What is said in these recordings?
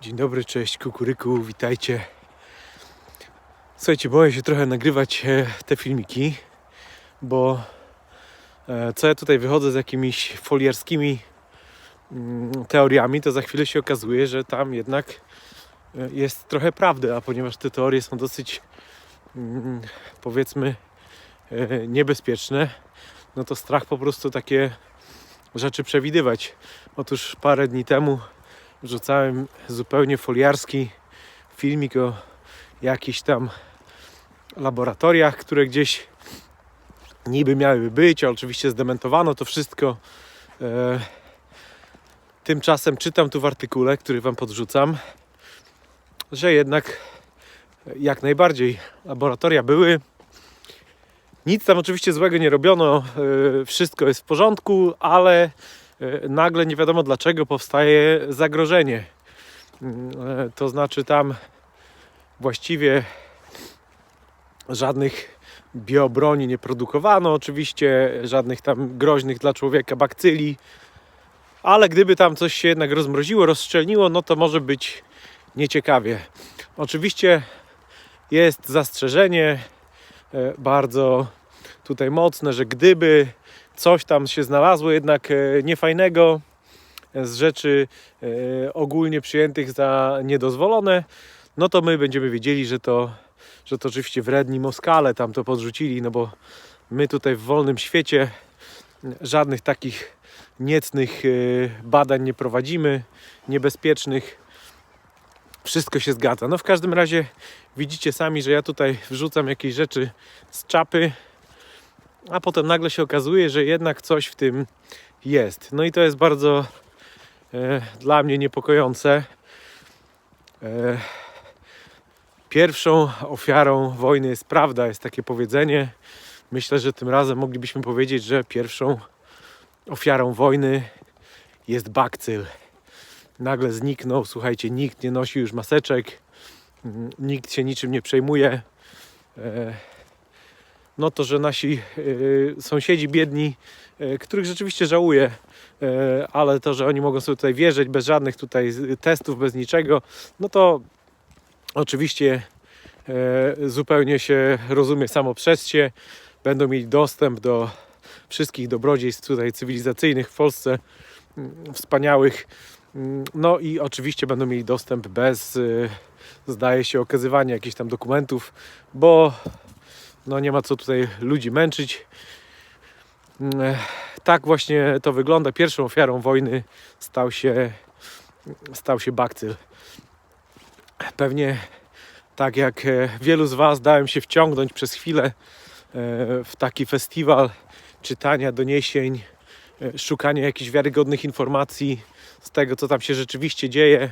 Dzień dobry, cześć kukuryku, witajcie. Słuchajcie, boję się trochę nagrywać e, te filmiki, bo e, co ja tutaj wychodzę z jakimiś foliarskimi mm, teoriami, to za chwilę się okazuje, że tam jednak e, jest trochę prawdy, a ponieważ te teorie są dosyć mm, powiedzmy niebezpieczne, no to strach po prostu takie rzeczy przewidywać. Otóż parę dni temu wrzucałem zupełnie foliarski filmik o jakichś tam laboratoriach, które gdzieś niby miały być, a oczywiście zdementowano to wszystko. E, tymczasem czytam tu w artykule, który Wam podrzucam, że jednak jak najbardziej laboratoria były. Nic tam oczywiście złego nie robiono, e, wszystko jest w porządku, ale nagle nie wiadomo dlaczego powstaje zagrożenie. E, To znaczy tam właściwie żadnych biobroni nie produkowano, oczywiście żadnych tam groźnych dla człowieka bakcyli, ale gdyby tam coś się jednak rozmroziło, rozszczelniło, no to może być nieciekawie. Oczywiście jest zastrzeżenie e, bardzo tutaj mocne, że gdyby coś tam się znalazło jednak e, niefajnego e, z rzeczy e, ogólnie przyjętych za niedozwolone, no to my będziemy wiedzieli, że to, że to oczywiście wredni Moskale tam to podrzucili, no bo my tutaj w wolnym świecie żadnych takich niecnych badań nie prowadzimy, niebezpiecznych. Wszystko się zgadza. No w każdym razie widzicie sami, że ja tutaj wrzucam jakieś rzeczy z czapy, a potem nagle się okazuje, że jednak coś w tym jest. No i to jest bardzo e, dla mnie niepokojące. E, pierwszą ofiarą wojny jest prawda, jest takie powiedzenie. Myślę, że tym razem moglibyśmy powiedzieć, że pierwszą ofiarą wojny jest bakcyl. Nagle zniknął, słuchajcie, nikt nie nosi już maseczek, nikt się niczym nie przejmuje. E, no to, że nasi e, sąsiedzi biedni, e, których rzeczywiście żałuję, e, ale to, że oni mogą sobie tutaj wierzyć bez żadnych tutaj testów, bez niczego, no to oczywiście zupełnie się rozumie samo przez się. Będą mieli dostęp do wszystkich dobrodziejstw tutaj cywilizacyjnych w Polsce, mm, wspaniałych. Mm, No i oczywiście będą mieli dostęp bez, zdaje się, okazywania jakichś tam dokumentów, bo no nie ma co tutaj ludzi męczyć. Mm, eh, Tak właśnie to wygląda. Pierwszą ofiarą wojny stał się, stał się bakcyl. Pewnie tak jak e, wielu z Was dałem się wciągnąć przez chwilę e, w taki festiwal czytania doniesień, e, szukania jakichś wiarygodnych informacji z tego, co tam się rzeczywiście dzieje,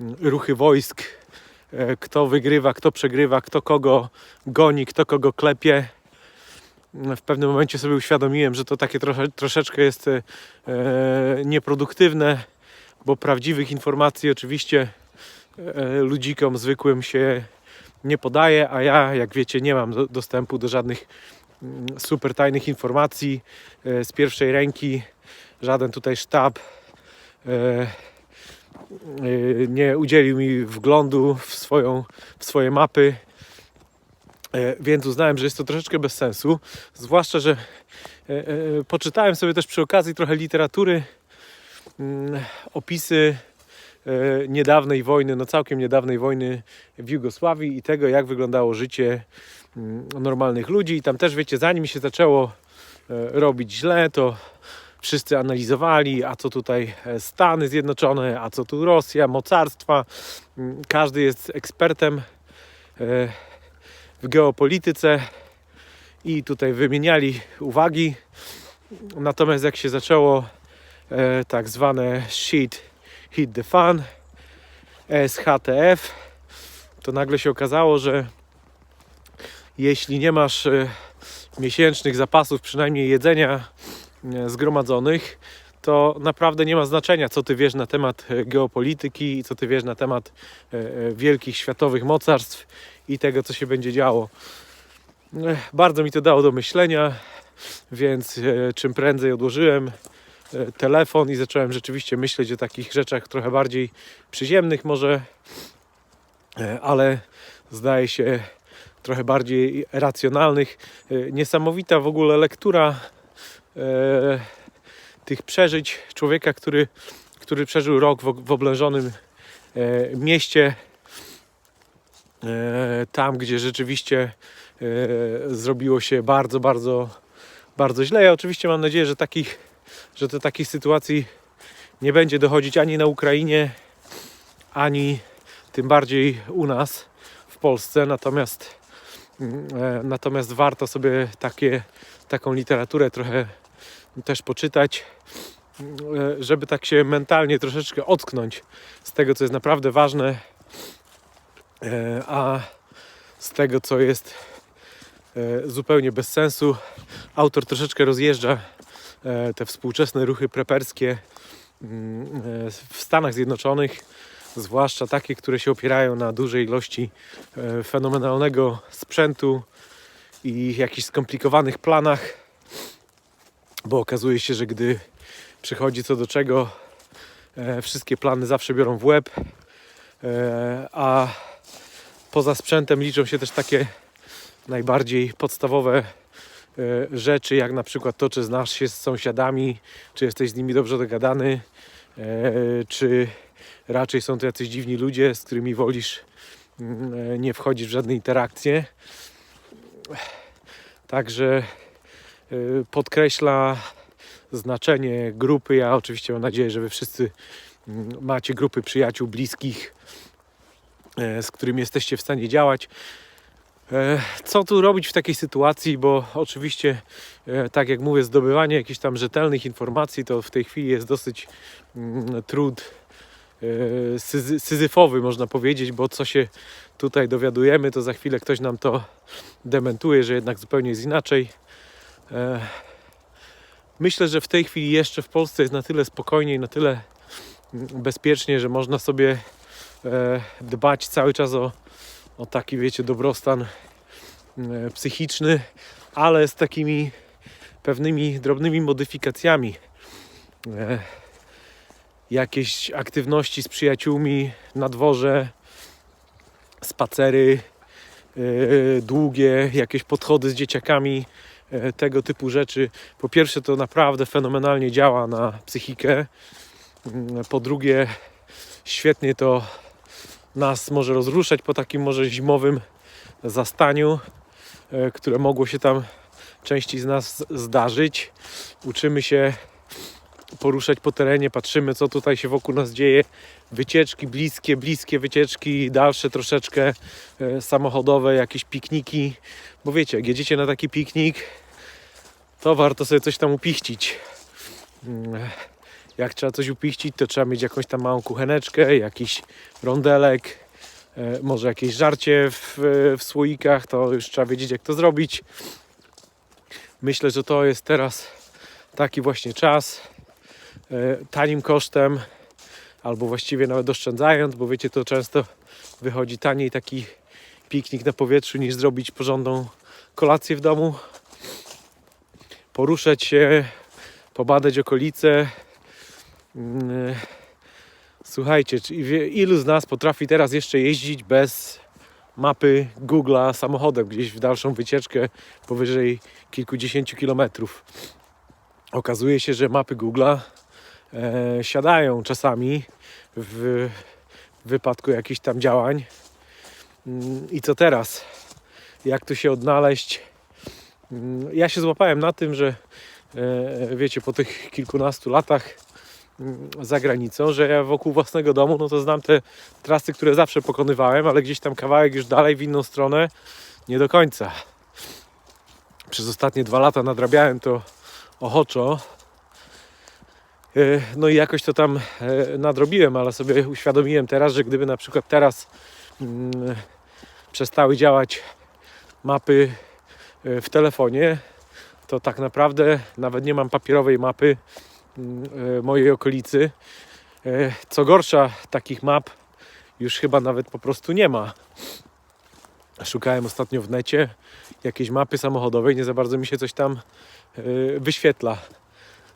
m, ruchy wojsk, e, kto wygrywa, kto przegrywa, kto kogo goni, kto kogo klepie. W pewnym momencie sobie uświadomiłem, że to takie trosze, troszeczkę jest e, e, nieproduktywne, bo prawdziwych informacji oczywiście e, ludzikom zwykłym się nie podaje, a ja, jak wiecie, nie mam do, dostępu do żadnych mm, super tajnych informacji e, z pierwszej ręki. Żaden tutaj sztab e, e, nie udzielił mi wglądu w, swoją, w swoje mapy, e, więc uznałem, że jest to troszeczkę bez sensu. Zwłaszcza, że e, poczytałem sobie też przy okazji trochę literatury, mm, opisy niedawnej wojny, no całkiem niedawnej wojny w Jugosławii i tego, jak wyglądało życie mm, normalnych ludzi. I tam też, wiecie, zanim się zaczęło robić źle, to wszyscy analizowali, a co tutaj e, Stany Zjednoczone, a co tu Rosja, mocarstwa. Mm, Każdy jest ekspertem e, w geopolityce i tutaj wymieniali uwagi. Natomiast jak się zaczęło e, tak zwane shit hit the fan, SHTF, to nagle się okazało, że jeśli nie masz miesięcznych zapasów, przynajmniej jedzenia zgromadzonych, to naprawdę nie ma znaczenia, co ty wiesz na temat e, geopolityki co ty wiesz na temat e, e, wielkich światowych mocarstw i tego, co się będzie działo. E, Bardzo mi to dało do myślenia, więc e, czym prędzej odłożyłem e, telefon i zacząłem rzeczywiście myśleć o takich rzeczach trochę bardziej przyziemnych może, e, ale zdaje się trochę bardziej racjonalnych. E, Niesamowita w ogóle lektura e, tych przeżyć człowieka, który, który przeżył rok w, w oblężonym e, mieście, e, tam gdzie rzeczywiście e, zrobiło się bardzo, bardzo, bardzo źle. Ja oczywiście mam nadzieję, że takich, że do takich sytuacji nie będzie dochodzić ani na Ukrainie, ani tym bardziej u nas w Polsce. Natomiast, mm, e, natomiast warto sobie takie, taką literaturę trochę też poczytać, e, żeby tak się mentalnie troszeczkę ocknąć z tego, co jest naprawdę ważne, e, a z tego, co jest e, zupełnie bez sensu. Autor troszeczkę rozjeżdża te współczesne ruchy preperskie mm, w Stanach Zjednoczonych, zwłaszcza takie, które się opierają na dużej ilości fenomenalnego sprzętu i jakichś skomplikowanych planach, bo okazuje się, że gdy przychodzi co do czego, e, wszystkie plany zawsze biorą w łeb, e, a poza sprzętem liczą się też takie najbardziej podstawowe e, rzeczy, jak na przykład to, czy znasz się z sąsiadami, czy jesteś z nimi dobrze dogadany, e, czy raczej są to jacyś dziwni ludzie, z którymi wolisz mm, e, nie wchodzić w żadne interakcje. Także e, podkreśla znaczenie grupy. Ja oczywiście mam nadzieję, że wy wszyscy mm, macie grupy przyjaciół, bliskich, e, z którymi jesteście w stanie działać. E, Co tu robić w takiej sytuacji? Bo oczywiście, e, tak jak mówię, zdobywanie jakichś tam rzetelnych informacji to w tej chwili jest dosyć mm, trud syzy- syzyfowy, można powiedzieć, bo co się tutaj dowiadujemy, to za chwilę ktoś nam to dementuje, że jednak zupełnie jest inaczej. E, Myślę, że w tej chwili jeszcze w Polsce jest na tyle spokojnie i na tyle bezpiecznie, że można sobie e, dbać cały czas o, o taki, wiecie, dobrostan e, psychiczny, ale z takimi pewnymi drobnymi modyfikacjami. Jakieś aktywności z przyjaciółmi na dworze, spacery e, długie, jakieś podchody z dzieciakami, e, tego typu rzeczy. Po pierwsze, to naprawdę fenomenalnie działa na psychikę. Mm, Po drugie, świetnie to nas może rozruszać po takim może zimowym zastaniu, e, które mogło się tam części z nas zdarzyć. Uczymy się poruszać po terenie, patrzymy co tutaj się wokół nas dzieje. Wycieczki bliskie, bliskie wycieczki, dalsze troszeczkę e, samochodowe, jakieś pikniki. Bo wiecie, jak jedziecie na taki piknik, to warto sobie coś tam upichcić. Mm, Jak trzeba coś upichcić, to trzeba mieć jakąś tam małą kucheneczkę, jakiś rondelek, e, może jakieś żarcie w, w słoikach, to już trzeba wiedzieć jak to zrobić. Myślę, że to jest teraz taki właśnie czas, e, tanim kosztem, albo właściwie nawet oszczędzając, bo wiecie, to często wychodzi taniej taki piknik na powietrzu niż zrobić porządną kolację w domu. Poruszać się, pobadać okolice. Mm, Słuchajcie, czy wie- ilu z nas potrafi teraz jeszcze jeździć bez mapy Google'a samochodem gdzieś w dalszą wycieczkę powyżej kilkudziesięciu kilometrów? Okazuje się, że mapy Google'a e, siadają czasami w wypadku jakichś tam działań. Mm, I co teraz? Jak tu się odnaleźć? Mm, Ja się złapałem na tym, że e, wiecie, po tych kilkunastu latach mm, za granicą, że ja wokół własnego domu, no to znam te trasy, które zawsze pokonywałem, ale gdzieś tam kawałek już dalej w inną stronę nie do końca. Przez ostatnie dwa lata nadrabiałem to ochoczo. E, No i jakoś to tam e, nadrobiłem, ale sobie uświadomiłem teraz, że gdyby na przykład teraz mm, przestały działać mapy e, w telefonie, to tak naprawdę nawet nie mam papierowej mapy mm, mojej okolicy. Co gorsza, takich map już chyba nawet po prostu nie ma. Szukałem ostatnio w necie jakiejś mapy samochodowej, nie za bardzo mi się coś tam wyświetla.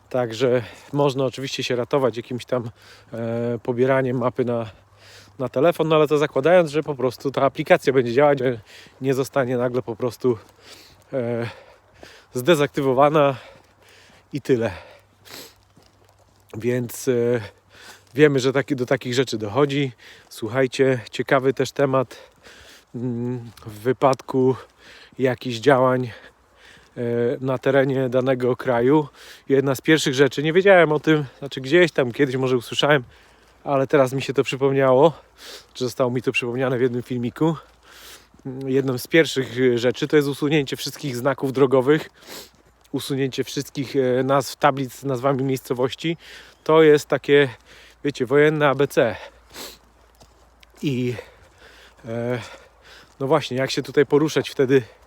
Także można oczywiście się ratować jakimś tam e, pobieraniem mapy na, na telefon, no ale to zakładając, że po prostu ta aplikacja będzie działać, nie zostanie nagle po prostu e, zdezaktywowana i tyle. Więc e, wiemy, że taki, do takich rzeczy dochodzi. Słuchajcie, ciekawy też temat mm, w wypadku jakichś działań na terenie danego kraju. Jedna z pierwszych rzeczy, nie wiedziałem o tym, znaczy gdzieś tam kiedyś może usłyszałem, ale teraz mi się to przypomniało, że zostało mi to przypomniane w jednym filmiku. Mm, Jedną z pierwszych e, rzeczy to jest usunięcie wszystkich znaków drogowych, usunięcie wszystkich e, nazw, tablic z nazwami miejscowości. To jest takie, wiecie, wojenne ABC. I e, no właśnie, jak się tutaj poruszać wtedy e,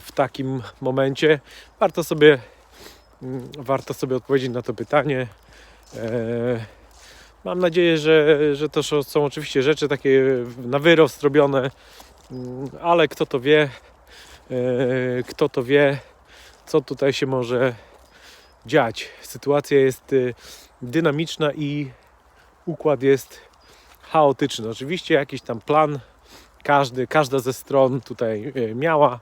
w takim momencie? Warto sobie, mm, warto sobie odpowiedzieć na to pytanie. E, Mam nadzieję, że, że to są- są oczywiście rzeczy takie na wyrost robione, mm, ale kto to wie, e, kto to wie, co tutaj się może dziać. Sytuacja jest y, dynamiczna i układ jest chaotyczny. Oczywiście jakiś tam plan każdy, każda ze stron tutaj y, miała.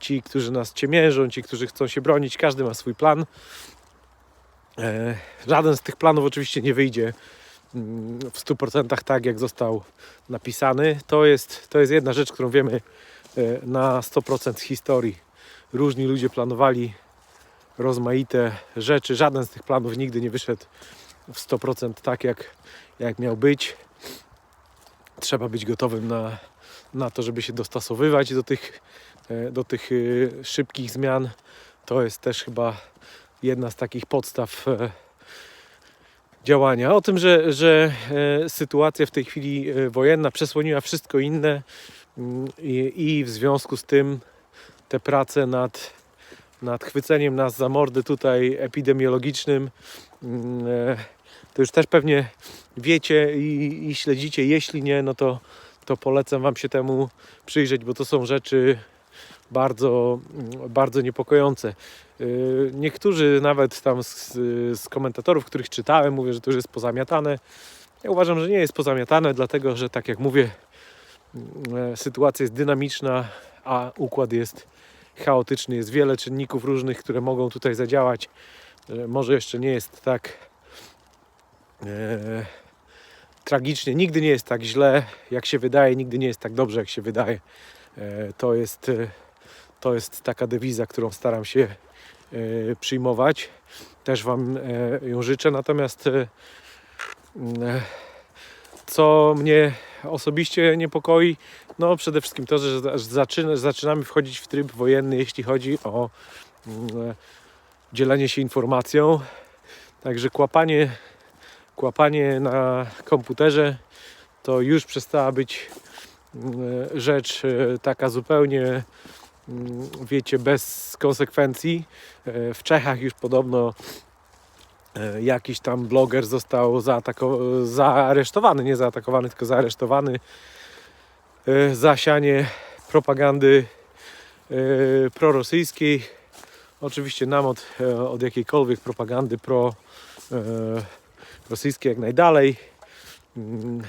Ci, którzy nas ciemiężą, ci, którzy chcą się bronić, każdy ma swój plan. E, Żaden z tych planów oczywiście nie wyjdzie mm, w 100% tak, jak został napisany. To jest, to jest jedna rzecz, którą wiemy e, na 100% z historii. Różni ludzie planowali rozmaite rzeczy. Żaden z tych planów nigdy nie wyszedł w 100% tak, jak, jak miał być. Trzeba być gotowym na, na to, żeby się dostosowywać do tych, e, do tych e, szybkich zmian. To jest też chyba jedna z takich podstaw e, działania. O tym, że, że sytuacja w tej chwili wojenna przesłoniła wszystko inne mm, i, i w związku z tym te prace nad, nad chwyceniem nas za mordy tutaj epidemiologicznym mm, to już też pewnie wiecie i, i śledzicie. Jeśli nie, no to, to polecam Wam się temu przyjrzeć, bo to są rzeczy bardzo, bardzo niepokojące. Yy, Niektórzy nawet tam z, z komentatorów, których czytałem, mówią, że to już jest pozamiatane. Ja uważam, że nie jest pozamiatane, dlatego że tak jak mówię, mm, e, sytuacja jest dynamiczna, a układ jest chaotyczny. Jest wiele czynników różnych, które mogą tutaj zadziałać. Może jeszcze nie jest tak e, tragicznie. Nigdy nie jest tak źle, jak się wydaje, nigdy nie jest tak dobrze, jak się wydaje. E, to, jest, e, to jest taka dewiza, którą staram się e, przyjmować. Też Wam ją życzę. Natomiast co mnie osobiście niepokoi, no przede wszystkim to, że za- że zaczyna, zaczynamy wchodzić w tryb wojenny, jeśli chodzi o dzielenie się informacją. Także kłapanie, kłapanie na komputerze to już przestała być mm, rzecz e, taka zupełnie, mm, wiecie, bez konsekwencji. E, W Czechach już podobno e, jakiś tam bloger został zaatako- zaaresztowany, nie zaatakowany, tylko zaaresztowany za sianie propagandy prorosyjskiej. Oczywiście nam od, od jakiejkolwiek propagandy pro e, rosyjskiej jak najdalej. Mm,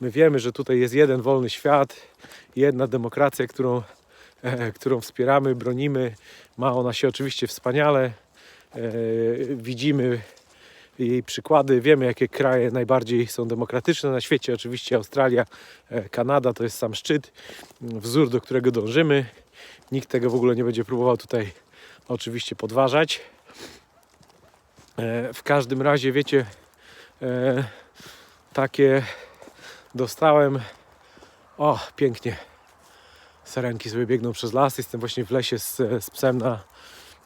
My wiemy, że tutaj jest jeden wolny świat, jedna demokracja, którą, e, którą wspieramy, bronimy. Ma ona się oczywiście wspaniale. E, widzimy jej przykłady. Wiemy, jakie kraje najbardziej są demokratyczne na świecie. Oczywiście Australia, e, Kanada to jest sam szczyt, m, wzór, do którego dążymy. Nikt tego w ogóle nie będzie próbował tutaj oczywiście podważać. W każdym razie, wiecie, e, takie dostałem. O, pięknie. Sarenki sobie biegną przez las. Jestem właśnie w lesie z, z psem na,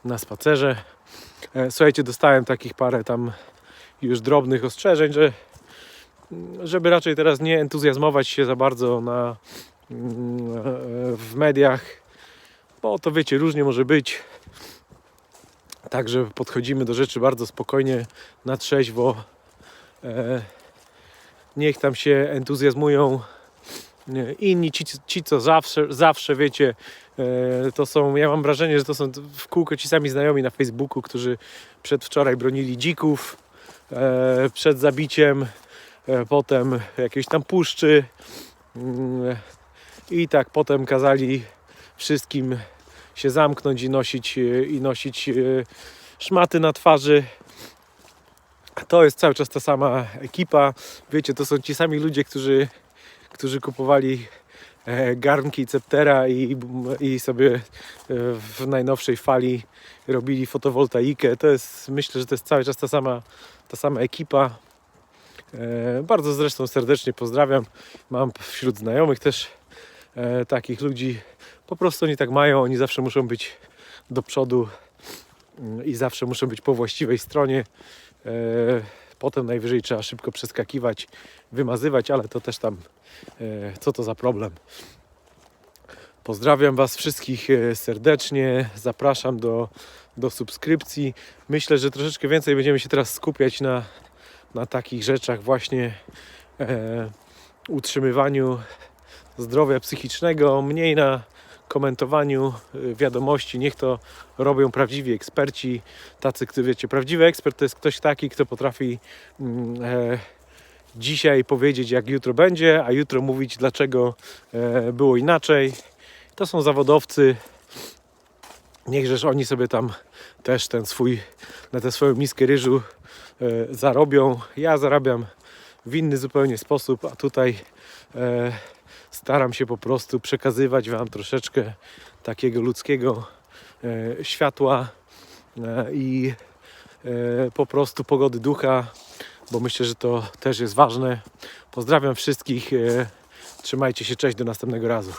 na spacerze. E, Słuchajcie, dostałem takich parę tam już drobnych ostrzeżeń, że żeby raczej teraz nie entuzjazmować się za bardzo na, w mediach, bo to wiecie, różnie może być. Także podchodzimy do rzeczy bardzo spokojnie, na trzeźwo. E, niech tam się entuzjazmują inni, ci, ci co zawsze, zawsze wiecie, E, To są, ja mam wrażenie, że to są w kółko ci sami znajomi na Facebooku, którzy przedwczoraj bronili dzików e, przed zabiciem, potem jakiejś tam puszczy mm, i tak potem kazali wszystkim się zamknąć i nosić, i nosić szmaty na twarzy. To jest cały czas ta sama ekipa. Wiecie, to są ci sami ludzie, którzy, którzy kupowali e, garnki Ceptera i, i sobie e, w najnowszej fali robili fotowoltaikę. To jest, myślę, że to jest cały czas ta sama, ta sama ekipa. E, Bardzo zresztą serdecznie pozdrawiam. Mam wśród znajomych też takich ludzi. Po prostu oni tak mają, oni zawsze muszą być do przodu mm, i zawsze muszą być po właściwej stronie. E, Potem najwyżej trzeba szybko przeskakiwać, wymazywać, ale to też tam e, co to za problem. Pozdrawiam Was wszystkich e, serdecznie. Zapraszam do, do subskrypcji. Myślę, że troszeczkę więcej będziemy się teraz skupiać na, na takich rzeczach, właśnie e, utrzymywaniu zdrowia psychicznego, mniej na komentowaniu e, wiadomości. Niech to robią prawdziwi eksperci, tacy, którzy wiecie, prawdziwy ekspert to jest ktoś taki, kto potrafi mm, e, dzisiaj powiedzieć, jak jutro będzie, a jutro mówić, dlaczego e, było inaczej. To są zawodowcy. Niechżeż oni sobie tam też ten swój, na tę swoją miskę ryżu e, zarobią. Ja zarabiam w inny zupełnie sposób, a tutaj e, staram się po prostu przekazywać Wam troszeczkę takiego ludzkiego e, światła e, i e, po prostu pogody ducha, bo myślę, że to też jest ważne. Pozdrawiam wszystkich. E, trzymajcie się, cześć, do następnego razu.